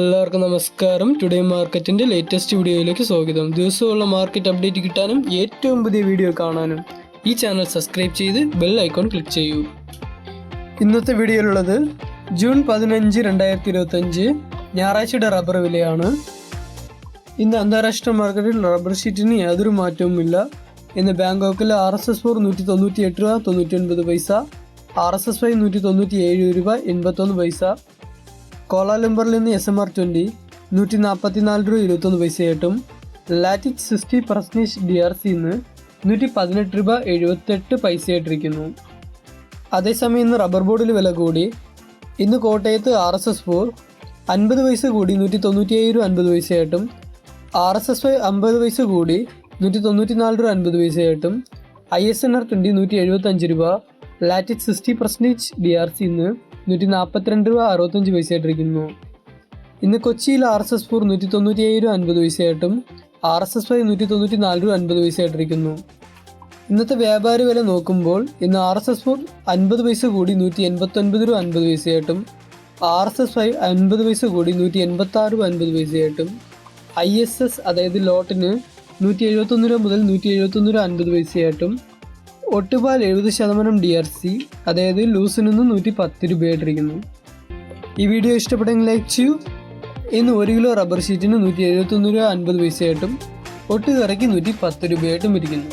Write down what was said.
എല്ലാവർക്കും നമസ്കാരം. ടുഡേ മാർക്കറ്റിന്റെ ലേറ്റസ്റ്റ് വീഡിയോയിലേക്ക് സ്വാഗതം. ദിവസമുള്ള മാർക്കറ്റ് അപ്ഡേറ്റ് കിട്ടാനും ഏറ്റവും പുതിയ വീഡിയോ കാണാനും ഈ ചാനൽ സബ്സ്ക്രൈബ് ചെയ്ത് ബെൽ ഐക്കോൺ ക്ലിക്ക് ചെയ്യൂ. ഇന്നത്തെ വീഡിയോയിലുള്ളത് ജൂൺ പതിനഞ്ച് രണ്ടായിരത്തി ഇരുപത്തഞ്ച് ഞായറാഴ്ചയുടെ റബ്ബർ വിലയാണ്. ഇന്ന് അന്താരാഷ്ട്ര മാർക്കറ്റിൽ റബ്ബർ ഷീറ്റിന് യാതൊരു മാറ്റവുമില്ല ഇന്ന് ബാങ്കോക്കിൽ ആർ എസ് എസ് ഫോർ നൂറ്റി തൊണ്ണൂറ്റി എട്ട് രൂപ തൊണ്ണൂറ്റി ഒൻപത് പൈസ ആർ എസ് എസ് ഫൈവ് നൂറ്റി തൊണ്ണൂറ്റി ഏഴ് രൂപ എൺപത്തൊന്ന് പൈസ കോലാലംബറിൽ നിന്ന് എസ് എം ആർ ട്വന്റി നൂറ്റി നാൽപ്പത്തി നാല് രൂപ ഇരുപത്തൊന്ന് പൈസയായിട്ടും ലാറ്റിക് സിക്സ്റ്റി പ്രസ്നീഷ് ഡി ആർ സിന്ന് നൂറ്റി പതിനെട്ട് രൂപ എഴുപത്തെട്ട് പൈസയായിട്ടിരിക്കുന്നു. അതേസമയം ഇന്ന് റബ്ബർ ബോർഡിൽ വില കൂടി. ഇന്ന് കോട്ടയത്ത് ആർ എസ് എസ് ഫോർ അൻപത് പൈസ കൂടി നൂറ്റി തൊണ്ണൂറ്റി ഏഴ് രൂപ അൻപത് പൈസയായിട്ടും. ആർ എസ് എസ് ഫൈവ് അമ്പത് പൈസ കൂടി നൂറ്റി തൊണ്ണൂറ്റി നാല് രൂപ അൻപത് പൈസയായിട്ടും. I S N R twenty നൂറ്റി എഴുപത്തഞ്ച് രൂപ latex sixty percentage D R C ഇന്ന് നൂറ്റി നാൽപ്പത്തിരണ്ട് രൂപ അറുപത്തഞ്ച് പൈസയായിട്ടിരിക്കുന്നു. ഇന്ന് കൊച്ചിയിൽ ആർ എസ് എസ് ഫോർ നൂറ്റി തൊണ്ണൂറ്റി ഏഴ് രൂപ അൻപത് പൈസയായിട്ടും ആർ എസ് എസ് ഫൈവ് നൂറ്റി തൊണ്ണൂറ്റി നാല് രൂപ അൻപത് പൈസയായിട്ടിരിക്കുന്നു. ഇന്നത്തെ വ്യാപാര വില നോക്കുമ്പോൾ ഇന്ന് ആർ എസ് എസ് ഫോർ അൻപത് പൈസ കൂടി നൂറ്റി എൺപത്തൊൻപത് രൂപ അൻപത് പൈസയായിട്ടും ആർ എസ് എസ് ഫൈവ് അൻപത് പൈസ കൂടി നൂറ്റി എൺപത്തി ആറ് രൂപ അൻപത് പൈസയായിട്ടും ഐ എസ് എസ് അതായത് ലോട്ടിന് നൂറ്റി എഴുപത്തൊന്ന് രൂപ മുതൽ നൂറ്റി എഴുപത്തൊന്ന് രൂപ അൻപത് പൈസയായിട്ടും ഒട്ടുപാൽ എഴുപത് ശതമാനം ഡി ആർ സി അതായത് ലൂസിൽ നിന്ന് നൂറ്റി പത്ത് രൂപയായിട്ടിരിക്കുന്നു. ഈ വീഡിയോ ഇഷ്ടപ്പെട്ടെങ്കിൽ ലൈക്ക് ചെയ്യൂ. ഇന്ന് ഒരു കിലോ റബ്ബർ ഷീറ്റിന് നൂറ്റി എഴുപത്തൊന്ന് രൂപ അൻപത് പൈസയായിട്ടും ഒട്ടുകറയ്ക്ക് നൂറ്റി പത്ത് രൂപയായിട്ടും ഇരിക്കുന്നു.